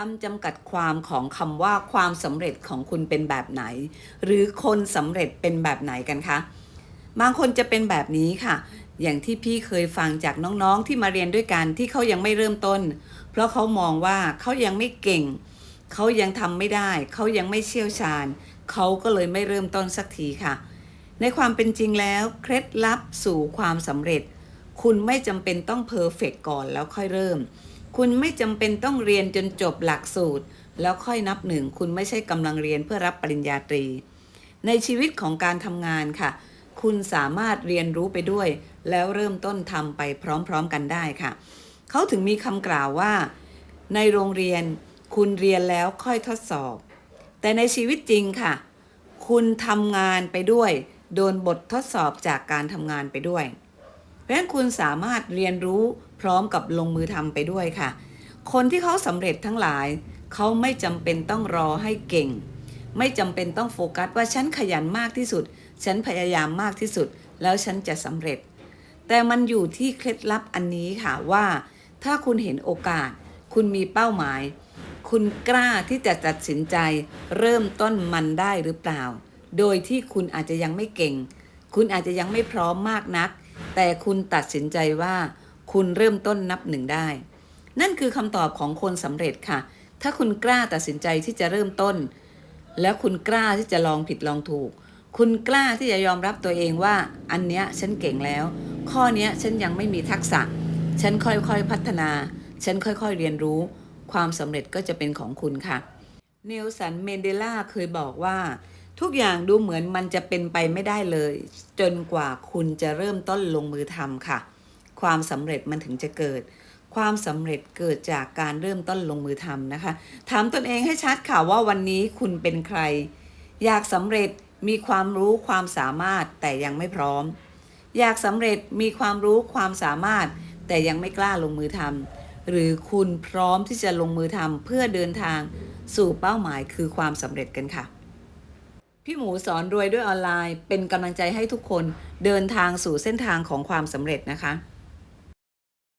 คำจำกัดความของคำว่าความสำเร็จของคุณเป็นแบบไหน หรือคนสำเร็จเป็นแบบไหนกันคะ บางคนจะเป็นแบบนี้ค่ะ อย่างที่พี่เคยฟังจากน้องๆที่มาเรียนด้วยกันที่เขายังไม่เริ่มต้น เพราะเขามองว่าเขายังไม่เก่ง เขายังทำไม่ได้ เขายังไม่เชี่ยวชาญ เขาก็เลยไม่เริ่มต้นสักทีค่ะ ในความเป็นจริงแล้ว เคล็ดลับสู่ความสำเร็จ คุณไม่จำเป็นต้องเพอร์เฟกก่อนแล้วค่อยเริ่ม คุณไม่จำเป็นต้องเรียนจนจบหลักสูตร แล้วค่อยนับหนึ่ง คุณไม่ใช่กำลังเรียนเพื่อรับปริญญาตรี ในชีวิตของการทำงานค่ะ คุณสามารถเรียนรู้ไปด้วย แล้วเริ่มต้นทำไปพร้อมๆกันได้ค่ะ เขาถึงมีคำกล่าวว่า ในโรงเรียนคุณเรียนแล้วค่อยทดสอบ แต่ในชีวิตจริงค่ะ คุณทำงานไปด้วย โดนบททดสอบจากการทำงานไปด้วย เพราะฉะนั้นคุณสามารถเรียนรู้พร้อมกับลงมือทำไปด้วยค่ะ คนที่เขาสำเร็จทั้งหลาย เขาไม่จำเป็นต้องรอให้เก่ง ไม่จำเป็นต้องโฟกัสว่าฉันขยันมากที่สุด ฉันพยายามมากที่สุด แล้วฉันจะสำเร็จ แต่มันอยู่ที่เคล็ดลับอันนี้ค่ะว่า ถ้าคุณเห็นโอกาส คุณมีเป้าหมาย คุณกล้าที่จะตัดสินใจ เริ่มต้นมันได้หรือเปล่า โดยที่คุณอาจจะยังไม่เก่ง คุณอาจจะยังไม่พร้อมมากนัก แต่คุณตัดสินใจว่าคุณเริ่มต้นนับหนึ่งได้ นั่นคือคำตอบของคนสำเร็จค่ะ ถ้าคุณกล้าตัดสินใจที่จะเริ่มต้น แล้วคุณกล้าที่จะลองผิดลองถูก คุณกล้าที่จะยอมรับตัวเองว่า อันเนี้ยฉันเก่งแล้ว ข้อเนี้ยฉันยังไม่มีทักษะ ฉันค่อยๆพัฒนา ฉันค่อยๆเรียนรู้ ความสำเร็จก็จะเป็นของคุณค่ะ เนลสัน เมนเดลาเคยบอกว่า ทุกอย่างดูเหมือนมันจะเป็นไปไม่ได้เลย จนกว่าคุณจะเริ่มต้นลงมือทำค่ะ ความสำเร็จมันถึงจะเกิด ความสำเร็จเกิดจากการเริ่มต้นลงมือทำนะคะ ถามตนเองให้ชัดค่ะว่าวันนี้คุณเป็นใคร อยากสำเร็จมีความรู้ความสามารถแต่ยังไม่พร้อม อยากสำเร็จมีความรู้ความสามารถ แต่ยังไม่กล้าลงมือทำหรือคุณพร้อมที่จะลงมือทำเพื่อเดินทางสู่เป้าหมายคือความสำเร็จกันค่ะ พี่หมูสอนรวยด้วยออนไลน์ เป็นกำลังใจให้ทุกคนเดินทางสู่เส้นทางของความสำเร็จนะคะ